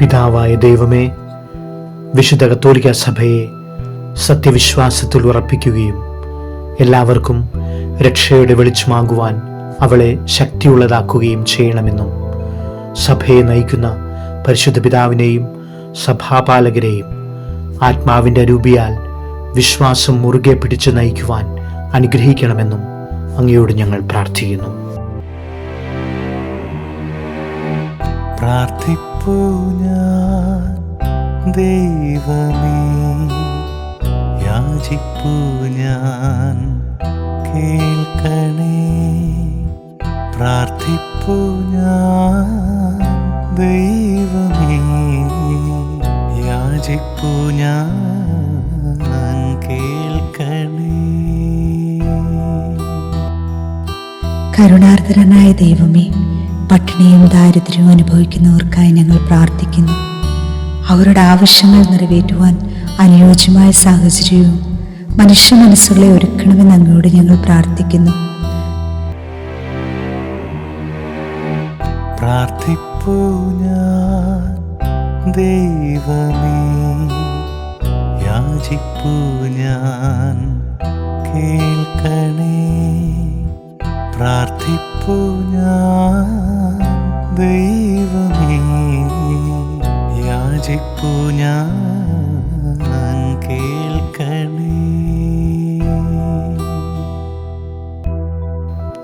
പിതാവായ ദൈവമേ വിശുദ്ധ കത്തോലിക്ക സഭയെ സത്യവിശ്വാസത്തിൽ ഉറപ്പിക്കുകയും എല്ലാവർക്കും രക്ഷയുടെ വെളിച്ചമാകുവാൻ അവളെ ശക്തിയുള്ളതാക്കുകയും ചെയ്യണമെന്നും സഭയെ നയിക്കുന്ന പരിശുദ്ധ പിതാവിനെയും സഭാപാലകരെയും ആത്മാവിന്റെ രൂപിയാൽ വിശ്വാസം മുറുകെ പിടിച്ചു നയിക്കുവാൻ അനുഗ്രഹിക്കണമെന്നും അങ്ങയോട് ഞങ്ങൾ പ്രാർത്ഥിക്കുന്നു. ഞാൻ ദൈവമേ യാചിപ്പു ഞാൻ കേൾക്കണേ. പ്രാർത്ഥിപ്പു ഞാൻ ദൈവമേ യാചിപ്പു ഞാൻ കേൾക്കണേ. കരുണാർദ്രനായ ദൈവമേ പട്ടിണിയും ദാരിദ്ര്യവും അനുഭവിക്കുന്നവർക്കായി ഞങ്ങൾ പ്രാർത്ഥിക്കുന്നു. അവരുടെ ആവശ്യങ്ങൾ നിറവേറ്റുവാൻ അനുയോജ്യമായ സാഹചര്യവും മനുഷ്യ മനസ്സുകളെ ഒരുക്കണമെന്ന് അങ്ങോട് ഞങ്ങൾ പ്രാർത്ഥിക്കുന്നു. പ്രാർത്ഥിപ്പൂ ഞാൻ കേൾക്കണേ. പ്രാർത്ഥിപ്പൂ ഞാൻ ദൈവമേ യാചിപ്പൂ ഞാൻ കേൾക്കണേ.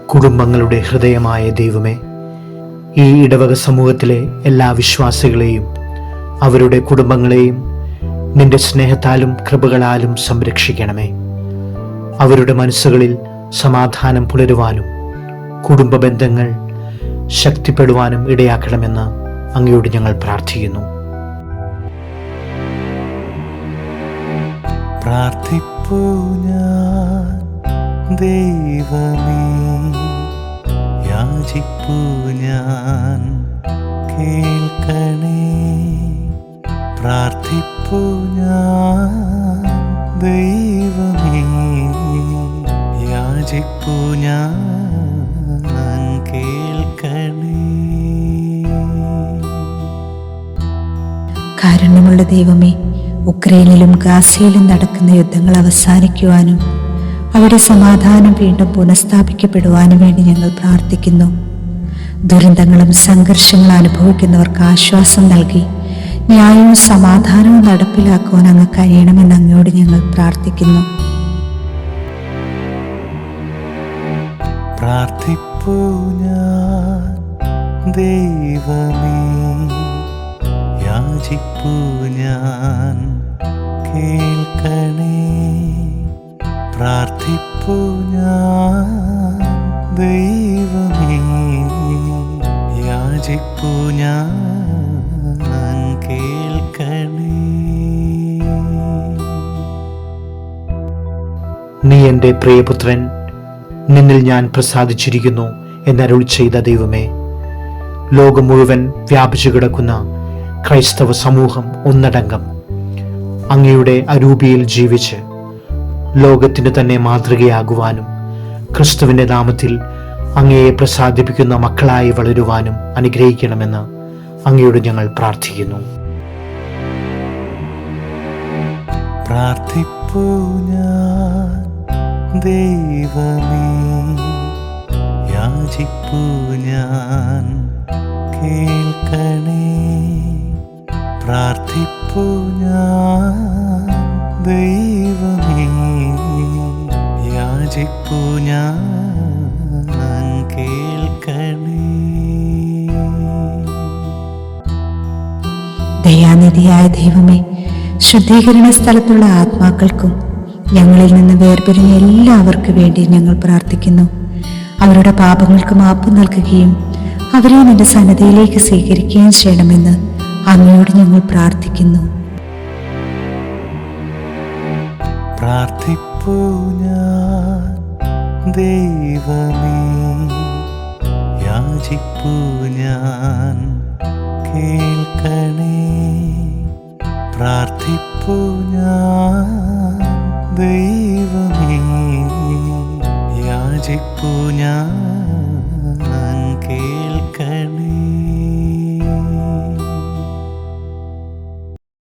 കുടുംബങ്ങളുടെ ഹൃദയമായ ദൈവമേ ഈ ഇടവക സമൂഹത്തിലെ എല്ലാ വിശ്വാസികളെയും അവരുടെ കുടുംബങ്ങളെയും നിന്റെ സ്നേഹത്താലും കൃപകളാലും സംരക്ഷിക്കണമേ. അവരുടെ മനസ്സുകളിൽ സമാധാനം പുലരുവാനും കുടുംബ ബന്ധങ്ങൾ ശക്തിപ്പെടുവാനും ഇടയാക്കണമെന്ന് അങ്ങയോട് ഞങ്ങൾ പ്രാർത്ഥിക്കുന്നു. പ്രാർത്ഥിപ്പൂ ഞാൻ ദൈവമേ. കാരുണ്യമുള്ള ദൈവമേ ഉക്രൈനിലും ഗാസയിലും നടക്കുന്ന യുദ്ധങ്ങൾ അവസാനിക്കുവാനും അവിടെ സമാധാനം വീണ്ടും പുനഃസ്ഥാപിക്കപ്പെടുവാനും വേണ്ടി ഞങ്ങൾ പ്രാർത്ഥിക്കുന്നു. ദുരന്തങ്ങളും സംഘർഷങ്ങളും അനുഭവിക്കുന്നവർക്ക് ആശ്വാസം നൽകി ന്യായവും സമാധാനവും നടപ്പിലാക്കുവാൻ അങ്ങ് കഴിയണമെന്ന് അങ്ങയോട് ഞങ്ങൾ പ്രാർത്ഥിക്കുന്നു. ദൈവമേ. യാചിപ്പൂ ഞാൻ. കേൾക്കണേ. പ്രാർത്ഥിപ്പൂ ഞാൻ. ദൈവമേ യാചിപ്പൂ ഞാൻ. നീ എന്റെ പ്രിയപുത്രൻ നിന്നിൽ ഞാൻ പ്രസാദിച്ചിരിക്കുന്നു എന്നരുൾ ചെയ്ത ദൈവമേ. ലോകം മുഴുവൻ വ്യാപിച്ചു കിടക്കുന്ന ക്രൈസ്തവ സമൂഹം ഒന്നടങ്കം അങ്ങയുടെ അരൂപിയിൽ ജീവിച്ച് ലോകത്തിന് തന്നെ മാതൃകയാകുവാനും ക്രിസ്തുവിന്റെ നാമത്തിൽ അങ്ങയെ പ്രസാദിപ്പിക്കുന്ന മക്കളായി വളരുവാനും അനുഗ്രഹിക്കണമെന്ന് അങ്ങയോട് ഞങ്ങൾ പ്രാർത്ഥിക്കുന്നു. ദൈവമേ യാചിപ്പൂ ഞാൻ കേൾക്കണേ. പ്രാർത്ഥിപ്പൂ ഞാൻ ദൈവമേ. യാചിപ്പൂ ഞാൻ കേൾക്കണേ. ദയാനിധിയായ ദൈവമേ ശുദ്ധീകരണ സ്ഥലത്തുള്ള ആത്മാക്കൾക്കും ഞങ്ങളിൽ നിന്ന് വേർപിരിഞ്ഞ എല്ലാവർക്കും വേണ്ടി ഞങ്ങൾ പ്രാർത്ഥിക്കുന്നു. അവരുടെ പാപങ്ങൾക്ക് മാപ്പ് നൽകുകയും അവരെ നിന്റെ സന്നദ്ധയിലേക്ക് സ്വീകരിക്കുകയും ചെയ്യണമെന്ന് അങ്ങയോട് ഞങ്ങൾ പ്രാർത്ഥിക്കുന്നു. ദൈവമേ. യാചിപ്പൂ ദൈവമേ. യാചിപ്പൂ ഞാൻ